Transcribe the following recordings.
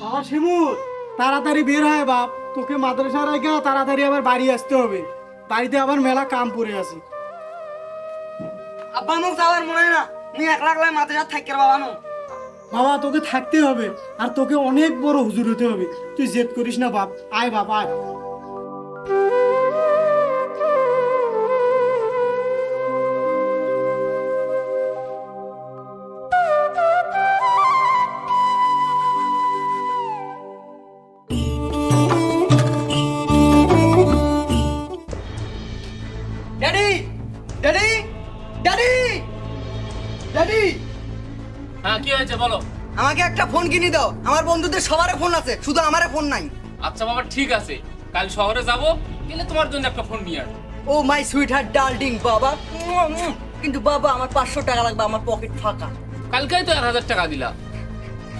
বাবা শিমুল তাড়াতাড়ি বের হয় বাপ। তোকে মাদ্রাসার আগে তাড়াতাড়ি আবার বাড়ি আসতে হবে। বাড়িতে আবার মেলা কাম পড়ে আছে। আব্বা মুখ যাওয়ার মনে হয় না। মুই একলা একলা মাদ্রাসা থাকি বাবা নো। বাবা তোকে থাকতে হবে আর তোকে অনেক বড় হুজুর হতে হবে। তুই জেদ করিস না বাপ। আয় বাপ আয়। ড্যাডি ড্যাডি ড্যাডি হ্যাঁ কি হয়েছে বলো? আমাকে একটা ফোন কিনে দাও। আমার বন্ধুদের সবারই ফোন আছে শুধু আমারে ফোন নাই। আচ্ছা বাবা ঠিক আছে। কাল শহরে যাব গেলে তোমার জন্য একটা ফোন নিয়ে আসব। Oh my sweetheart darling বাবা। কিন্তু বাবা আমার পাঁচশো টাকা লাগবে আমার পকেট ফাঁকা। কালকেই তো এক হাজার টাকা দিলা।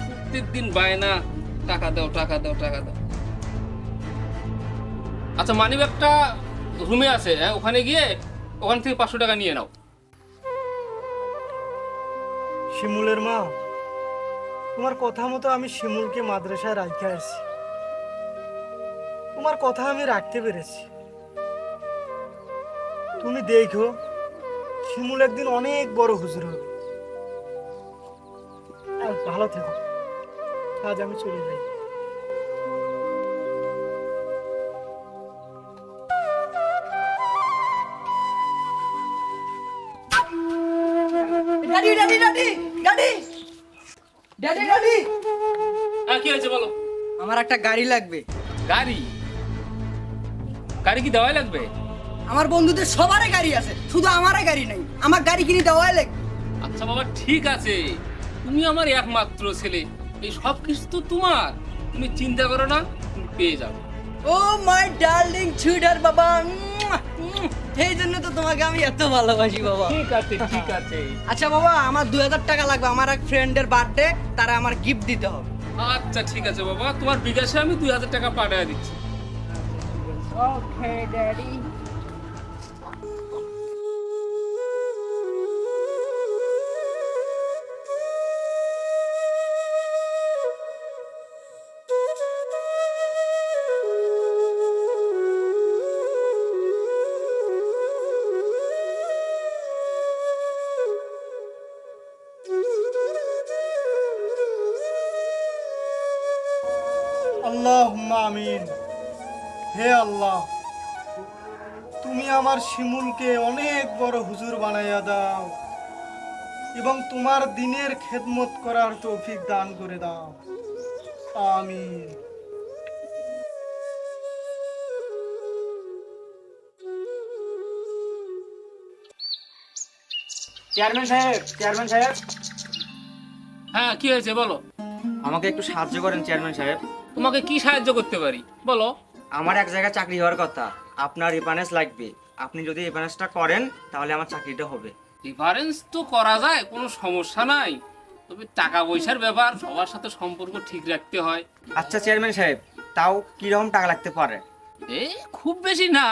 প্রত্যেকদিন বায়না টাকা দাও টাকা দাও টাকা দাও। আচ্ছা মানি ব্যাগটা রুমে আছে হ্যাঁ? ওখানে গিয়ে ওখান থেকে পাঁচশো টাকা নিয়ে নাও। শিমুলের মা, তোমার কথা মতো আমি শিমুলকে মাদ্রাসায় রাখতে আসছি। তোমার কথা আমি রাখতে পেরেছি। তুমি দেখো, শিমুল একদিন অনেক বড় হুজুর হবে। ভালো থেকো। আজ আমি চলে যাই। Daddy daddy daddy daddy daddy daddy হ্যাঁ কি হয়েছে বলো? আমার একটা গাড়ি লাগবে। গাড়ি? গাড়ি কি দেওয়াই লাগবে? আমার বন্ধুদের সবারই গাড়ি আছে শুধু আমারই গাড়ি নাই আমার গাড়ি কিনে দেওয়াই লাগবে। আচ্ছা বাবা ঠিক আছে। তুমি আমার একমাত্র ছেলে এই সব কিছু তো তোমার। তুমি চিন্তা করো না তুমি পেয়ে যাবে। ও মাই ডার্লিং সুইটার বাবা। এই জন্য তো তোমাকে আমি এত ভালোবাসি বাবা। ঠিক আছে ঠিক আছে। আচ্ছা বাবা আমার দু হাজার টাকা লাগবে। আমার এক ফ্রেন্ডের বার্থডে তারা আমার গিফট দিতে হবে। আচ্ছা ঠিক আছে বাবা। তোমার বিকাশে আমি দুই হাজার টাকা পাঠিয়ে দিচ্ছি। ওকে ড্যাডি আল্লাহ আমিন। হে আল্লাহ তুমি আমার শিমুলকে অনেক বড় হুজুর বানাইয়া দাও এবং তোমার দিনের খেদমত করার তৌফিক দান করে দাও। আমিন। চেয়ারম্যান সাহেব চেয়ারম্যান সাহেব। হ্যাঁ কি হয়েছে বলো? আমাকে একটু সাহায্য করেন চেয়ারম্যান সাহেব। তোমাকে কি সাহায্য করতে পারি? বলো। আমার এক জায়গায় চাকরি হওয়ার কথা। আপনার রিফারেন্স লাগবে। আপনি যদি রিফারেন্সটা করেন তাহলে আমার চাকরিটা হবে। ডিফারেন্স তো করা যায় কোনো সমস্যা নাই। তবে টাকা পয়সার ব্যাপার সবার সাথে সম্পর্ক ঠিক রাখতে হয়। আচ্ছা চেয়ারম্যান সাহেব তাও কীরকম টাকা লাগতে পারে? এই খুব বেশি না।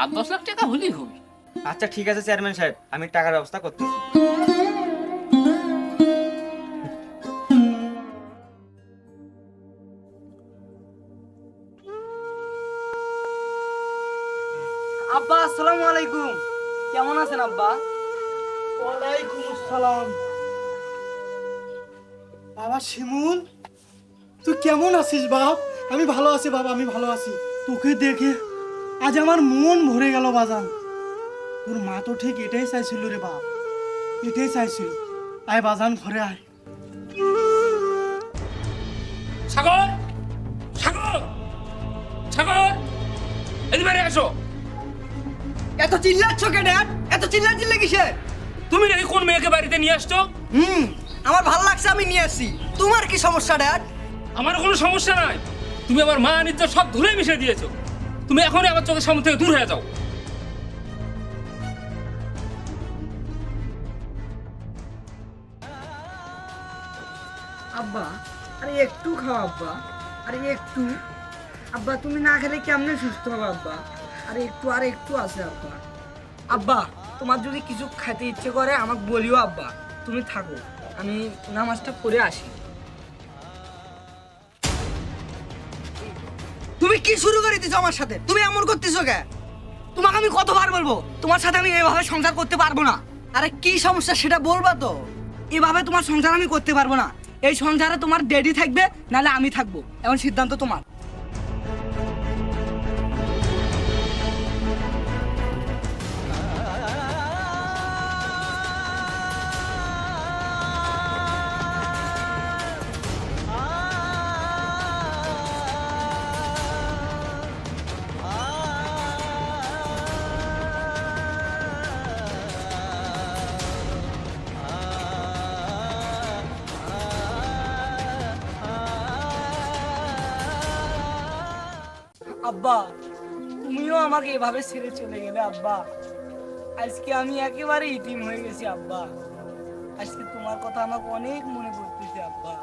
আট দশ লাখ টাকা হলেই হবে। আচ্ছা ঠিক আছে চেয়ারম্যান সাহেব আমি টাকার ব্যবস্থা করতেছি। আব্বা আসসালামু আলাইকুম। কেমন আছেন আব্বা? ওয়ালাইকুম আসসালাম। বাবা শিমুল তুই কেমন আছিস বাপ? আমি ভালো আছি বাবা আমি ভালো আছি। তোকে দেখে আজ আমার মন ভরে গেল বাজান। তোর মা তো ঠিক এটাই চাইছিল রে বাপ। এটাই চাইছিল। আয় বাজান ঘরে আয়। সাগর! সাগর! সাগর! এদিকে আসো এত চিল্লাচ্ছ কে ড্যাড এত চিল্লা চিল্লা কিসে? তুমি নাকি কোন মেয়েকে বাড়িতে নিয়ে আসছো? হুম আমার ভালো লাগছে আমি নিয়ে আসি তোমার কি সমস্যা ড্যাড? আমার কোনো সমস্যা নাই। তুমি আমার মা নিত্য সব ধুলে মিশে দিয়েছ। তুমি এখনই আমার চোখের সামনে থেকে দূর হয়ে যাও। আব্বা আরে একটু খাও আব্বা। আরে একটু। আব্বা তুমি না খেলে কেমনে সুস্থ হবে আব্বা? আরে একটু একটু আছে আব্বা। আব্বা, তোমার যদি কিছু খাইতে ইচ্ছে করে, আমাকে বলিও আব্বা। তুমি থাকো, আমি নামাজটা পড়ে আসি। তুমি কি শুরু করে দিছো আমার সাথে? তুমি এমন করতেছো কে? তোমাকে আমি কতবার বলব? তোমার সাথে আমি এভাবে সংসার করতে পারব না। আরে কি সমস্যা সেটা বলবা তো। এভাবে তোমার সংসার আমি করতে পারব না। এই সংসারে তোমার ড্যাডি থাকবে, নাহলে আমি থাকব। এমন সিদ্ধান্ত তোমার। আব্বা, তুমিও আমাকে এভাবে ছেড়ে চলে গেলে আব্বা। আজকে আমি একেবারে ইতিম হয়ে গেছি আব্বা। আজকে তোমার কথা আমাকে অনেক মনে পড়তেছে আব্বা।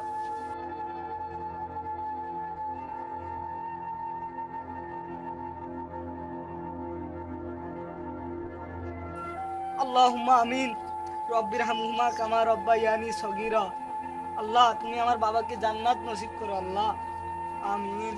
আল্লাহুম্মা আমিন। রব্বির হামহুমা কামা রব্বায়ানি সগীরা। আল্লাহ, তুমি আমার বাবাকে জান্নাত নসিব করো আল্লাহ। আমিন।